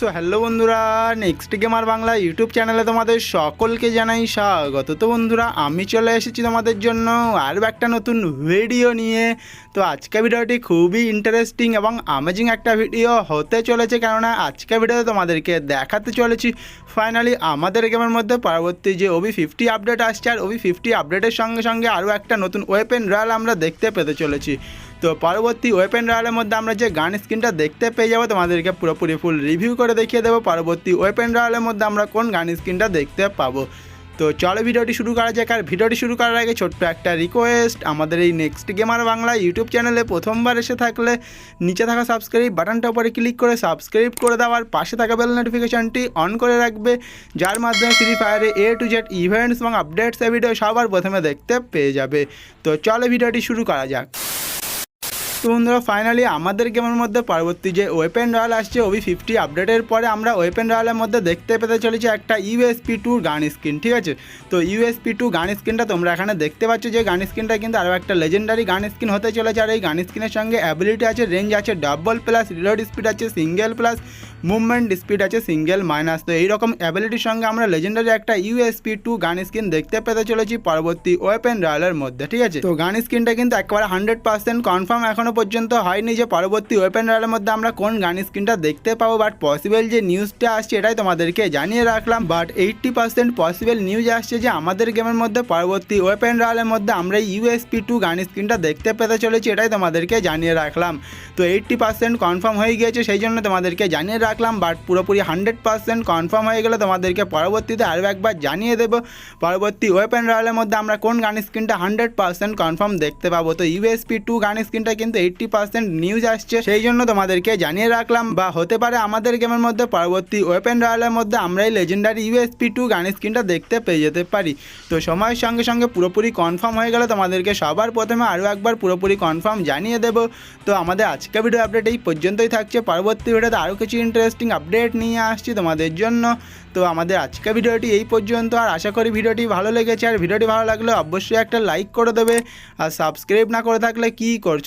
So hello বন্ধুরা next gamer Bangla YouTube চ্যানেলে তোমাদের সকলকে জানাই স্বাগত। তো বন্ধুরা, আমি চলে এসেছি তোমাদের জন্য আরও একটা নতুন ভিডিও নিয়ে। তো আজকে ভিডিওটি খুবই ইন্টারেস্টিং এবং আমেজিং একটা ভিডিও হতে চলেছে কেননা আজকে ভিডিওতে তোমাদেরকে দেখাতে চলেছি। ফাইনালি আমাদের গেমের মধ্যে পরবর্তী যে ওবি ফিফটি আপডেট আসছে, আর ওবি ফিফটি আপডেটের সঙ্গে সঙ্গে আরও একটা নতুন ওয়েপেন রয়্যাল আমরা দেখতে পেতে চলেছি। তো পরবর্তী ওয়েপেন রয়্যালের মধ্যে আমরা যে গান স্ক্রিনটা দেখতে পেয়ে যাব, তোমাদেরকে পুরোপুরি ফুল রিভিউ করে দেখিয়ে দেবো। পরবর্তী ওয়েপেন রয়্যালের মধ্যে আমরা কোন গান স্ক্রিনটা দেখতে পাবো? তো চলো ভিডিওটি শুরু করা যাক। আর ভিডিওটি শুরু করার আগে ছোট্ট একটা রিকোয়েস্ট আমাদের এই নেক্সট গেমার বাংলা ইউটিউব চ্যানেলে প্রথমবার এসে থাকলে নিচে থাকা সাবস্ক্রাইব বাটনটা উপরে ক্লিক করে সাবস্ক্রাইব করে দেওয়ার পাশে থাকা বেল নোটিফিকেশনটি অন করে রাখবে, যার মাধ্যমে ফ্রি ফায়ারে এ টু জেড ইভেন্টস এবং আপডেটস ভিডিও সবার প্রথমে দেখতে পেয়ে যাবে। তো চলো ভিডিওটি শুরু করা যাক। তো বন্ধুরা ফাইনালি আমাদের গেমের মধ্যে পরবর্তী যে ওয়েপেন রয়্যাল আসছে, ওবি ফিফটি আপডেটের পরে আমরা ওয়েপেন রয়্যালের মধ্যে দেখতে পেতে চলেছি একটা ইউএসপি টু গান স্ক্রিন ঠিক আছে? তো ইউএসপি টু গান স্ক্রিনটা তোমরা এখানে দেখতে পাচ্ছ যে গান স্ক্রিনটা কিন্তু আরও একটা লেজেন্ডারি গান স্ক্রিন হতে চলেছে। আর এই গান স্ক্রিনের সঙ্গে অ্যাবিলিটি আছে রেঞ্জ আছে ডাবল প্লাস রিলোড স্পিড আছে সিঙ্গেল প্লাস মুভমেন্ট স্পিড আছে সিঙ্গেল মাইনাস তো এইরকম অ্যাবিলিটির সঙ্গে আমরা লেজেন্ডারি একটা ইউএসপি টু গান স্ক্রিন দেখতে পেতে চলেছি পরবর্তী ওয়েপেন রয়্যালের মধ্যে, ঠিক আছে? তো গান স্ক্রিনটা কিন্তু একেবারে হান্ড্রেড পার্সেন্ট কনফার্ম এখনও পর্যন্ত হয়নি যে পরবর্তী ওয়েপেন রয়্যালের মধ্যে আমরা কোন গান স্ক্রিনটা দেখতে পাবো বাট পসিবল যে নিউজটা আসছে এটাই তোমাদেরকে জানিয়ে রাখলাম। But eighty percent possible news আসছে যে আমাদের গেমের মধ্যে পরবর্তী ওয়েপেন রয়্যালের মধ্যে আমরা ইউএসপি টু গান স্ক্রিনটা দেখতে পেতে চলেছি এটাই তোমাদেরকে জানিয়ে রাখলাম। তো এইট্টি পার্সেন্ট কনফার্ম হয়ে গিয়েছে, সেই জন্য তোমাদেরকে জানিয়ে রাখলাম। বাট পুরোপুরি হান্ড্রেড পার্সেন্ট কনফার্ম হয়ে গেলে তোমাদেরকে পরবর্তীতে আরও একবার জানিয়ে দেবো, পরবর্তী ওয়েপেন রয়্যালের মধ্যে আমরা কোন গান স্ক্রিনটা হান্ড্রেড পার্সেন্ট কনফার্ম দেখতে পাবো। তো ইউএসপি টু গান স্ক্রিনটা কিন্তু এইট্টি পার্সেন্ট নিউজ আসছে, সেই জন্য তোমাদেরকে জানিয়ে রাখলাম বা হতে পারে আমাদের গেমের মধ্যে পরবর্তী ওয়েপেন রয়্যালের মধ্যে আমরা এই লেজেন্ডারি ইউএসপি টু গান স্ক্রিনটা দেখতে পেয়ে যেতে পারি। তো সময়ের সঙ্গে সঙ্গে পুরোপুরি কনফার্ম হয়ে গেলে তোমাদেরকে সবার প্রথমে আরও একবার পুরোপুরি কনফার্ম জানিয়ে দেবো। তো আমাদের আজকে ভিডিও আপডেট এই পর্যন্তই থাকছে। পরবর্তী ভিডিওতে আরও কিছু ইন্টারেস্টিং আপডেট নিয়ে আসছি তোমাদের জন্য। তো আমাদের আজকে ভিডিওটি এই পর্যন্ত, আর আশা করি ভিডিওটি ভালো লেগেছে। আর ভিডিওটি ভালো লাগলে অবশ্যই একটা লাইক করে দেবে। আর সাবস্ক্রাইব না করে থাকলে কি করছ?